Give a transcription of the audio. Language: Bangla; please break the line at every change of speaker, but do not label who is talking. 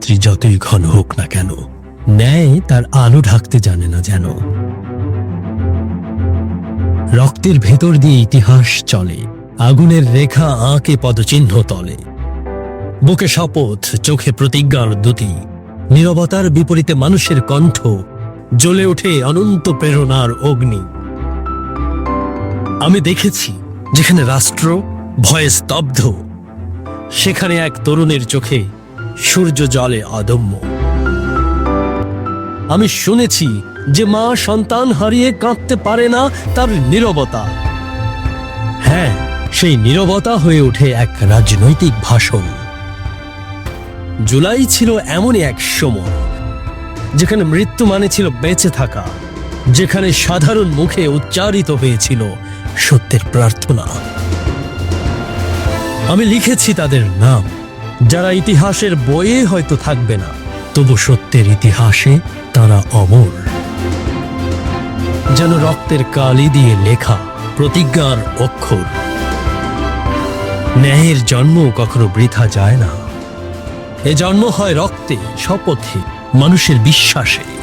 রাত্রি যতই ঘন হোক না কেন, ন্যায় তার আলো ঢাকতে জানে না যেন। রক্তের ভেতর দিয়ে ইতিহাস চলে, আগুনের রেখা আঁকে পদচিহ্ন তলে। বুকে শপথ, চোখে প্রতিজ্ঞার দুটি নীরবতার বিপরীতে মানুষের কণ্ঠ, জ্বলে ওঠে অনন্ত প্রেরণার অগ্নি। আমি দেখেছি যেখানে রাষ্ট্র ভয়ে স্তব্ধ, সেখানে এক তরুণের চোখে সূর্য জলে অদম্য। আমি শুনেছি যে মা সন্তান হারিয়ে কাঁদতে পারে না তার নীরবতা। হ্যাঁ সেই নীরবতা হয়ে ওঠে এক রাজনৈতিক ভাষণ। জুলাই ছিল এমনই এক সময়, যেখানে মৃত্যু মানে ছিল বেঁচে থাকা, যেখানে সাধারণ মুখে উচ্চারিত হয়েছিল সত্যের প্রার্থনা। আমি লিখেছি তাদের নাম। যারা ইতিহাসের বইয়ে হয়তো থাকবে না, তবু সত্যের ইতিহাসে তারা অমর। যেন রক্তের কালি দিয়ে লেখা প্রতিজ্ঞার অক্ষর। ন্যায়ের জন্ম কখনো বৃথা যায় না। এ জন্ম হয় রক্তে, শপথে, মানুষের বিশ্বাসে।